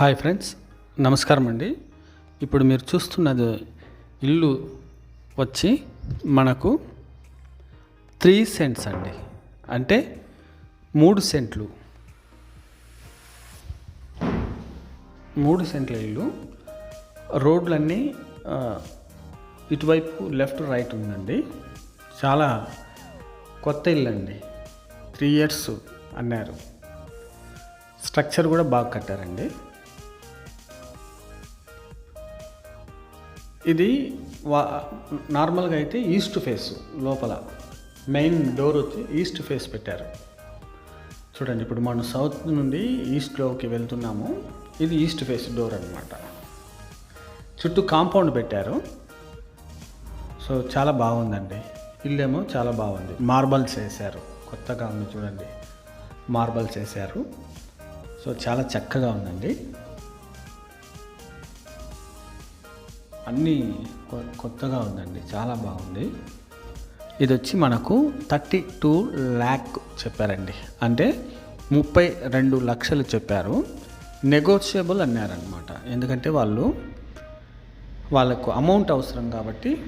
Hi friends నమస్కారం అండి. ఇప్పుడు మీరు చూస్తున్నది ఇల్లు వచ్చి మనకు త్రీ సెంట్స్ అండి. అంటే మూడు సెంట్లు. మూడు సెంట్ల ఇల్లు. రోడ్లన్నీ ఇటువైపు లెఫ్ట్ రైట్ ఉందండి. చాలా కొత్త ఇల్లు అండి త్రీ ఇయర్స్ అన్నారు. స్ట్రక్చర్ కూడా బాగా కట్టారండి. ఇది వా నార్మల్గా అయితే ఈస్ట్ ఫేస్ లోపల. మెయిన్ డోర్ వచ్చి ఈస్ట్ ఫేస్ పెట్టారు. చూడండి ఇప్పుడు మనం సౌత్ నుండి ఈస్ట్లోకి వెళ్తున్నాము. ఇది ఈస్ట్ ఫేస్ డోర్ అనమాట చుట్టూ కాంపౌండ్ పెట్టారు. సో చాలా బాగుందండి. ఇల్లేమో చాలా బాగుంది. మార్బల్స్ వేశారు. కొత్తగా ఉంది చూడండి. మార్బల్స్ వేశారు. సో చాలా చక్కగా ఉందండి. అన్నీ కొత్తగా ఉందండి చాలా బాగుంది. ఇది వచ్చి మనకు థర్టీ టూ ల్యాక్ చెప్పారండి. అంటే ముప్పై రెండు లక్షలు చెప్పారు. నెగోషియబుల్ అన్నారనమాట ఎందుకంటే వాళ్ళు వాళ్ళకు అమౌంట్ అవసరం కాబట్టి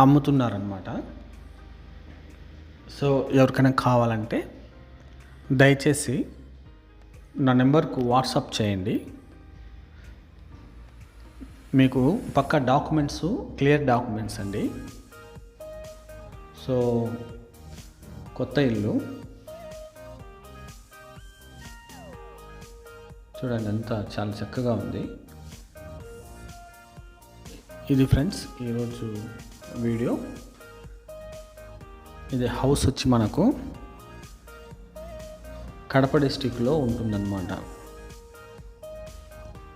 అమ్ముతున్నారనమాట సో ఎవరికైనా కావాలంటే దయచేసి నా నెంబర్కు వాట్సాప్ చేయండి. మీకు పక్క డాక్యుమెంట్స్ క్లియర్ డాక్యుమెంట్స్ అండి. సో కొత్త ఇల్లు. చూడండి అంతా చాలా చక్కగా ఉంది. ఇది ఫ్రెండ్స్ ఈరోజు వీడియో. ఇది హౌస్ వచ్చి మనకు కడప డిస్టిక్లో ఉంటుందన్నమాట.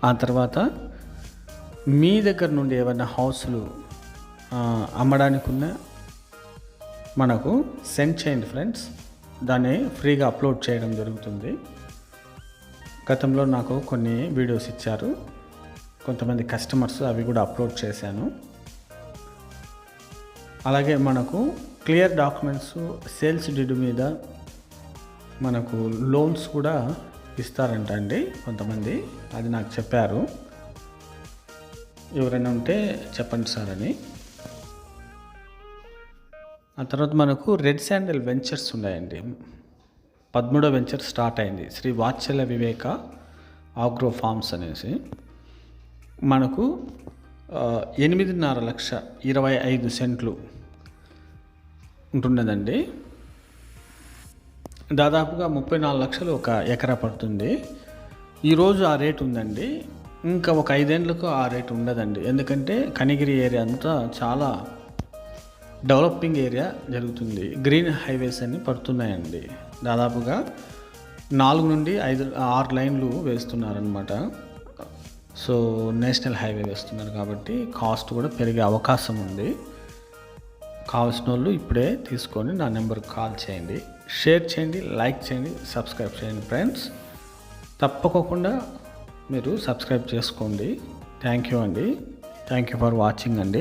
ఆ తర్వాత మీ దగ్గర నుండి ఏమైనా హౌస్లు అమ్మడానికి ఉన్న మనకు సెండ్ చేయండి ఫ్రెండ్స్. దాన్ని ఫ్రీగా అప్లోడ్ చేయడం జరుగుతుంది. గతంలో నాకు కొన్ని వీడియోస్ ఇచ్చారు. కొంతమంది కస్టమర్స్ అవి కూడా అప్లోడ్ చేశాను. అలాగే మనకు క్లియర్ డాక్యుమెంట్స్ సేల్స్ డీడ్ మీద మనకు లోన్స్ కూడా ఇస్తారంట అండి కొంతమంది. అది నాకు చెప్పారు. ఎవరైనా ఉంటే చెప్పండి సార్ అని. ఆ తర్వాత మనకు రెడ్ శాండల్ వెంచర్స్ ఉన్నాయండి. పదమూడో వెంచర్ స్టార్ట్ అయింది. శ్రీ వాత్సల్య వివేక ఆగ్రో ఫార్మ్స్ అనేసి. మనకు ఎనిమిదిన్నర లక్ష ఇరవై ఐదు సెంట్లు ఉంటున్నదండి దాదాపుగా ముప్పై నాలుగు లక్షలు ఒక ఎకరా పడుతుంది. ఈరోజు ఆ రేట్ ఉందండి. ఇంకా ఒక ఐదేండ్లకు ఆ రేట్ ఉండదండి. ఎందుకంటే కనిగిరి ఏరియా అంతా చాలా డెవలపింగ్ ఏరియా జరుగుతుంది. గ్రీన్ హైవేస్ అన్ని పడుతున్నాయండి. దాదాపుగా నాలుగు నుండి ఐదు ఆరు లైన్లు వేస్తున్నారనమాట సో నేషనల్ హైవే వేస్తున్నారు కాబట్టి కాస్ట్ కూడా పెరిగే అవకాశం ఉంది. కావాల్సిన వాళ్ళు ఇప్పుడే తీసుకొని నా నెంబర్కి కాల్ చేయండి. షేర్ చేయండి లైక్ చేయండి సబ్స్క్రైబ్ చేయండి ఫ్రెండ్స్. తప్పకోకుండా మీరు సబ్స్క్రైబ్ చేసుకోండి. థ్యాంక్ యూ అండి. థ్యాంక్ యూ ఫర్ వాచింగ్ అండి.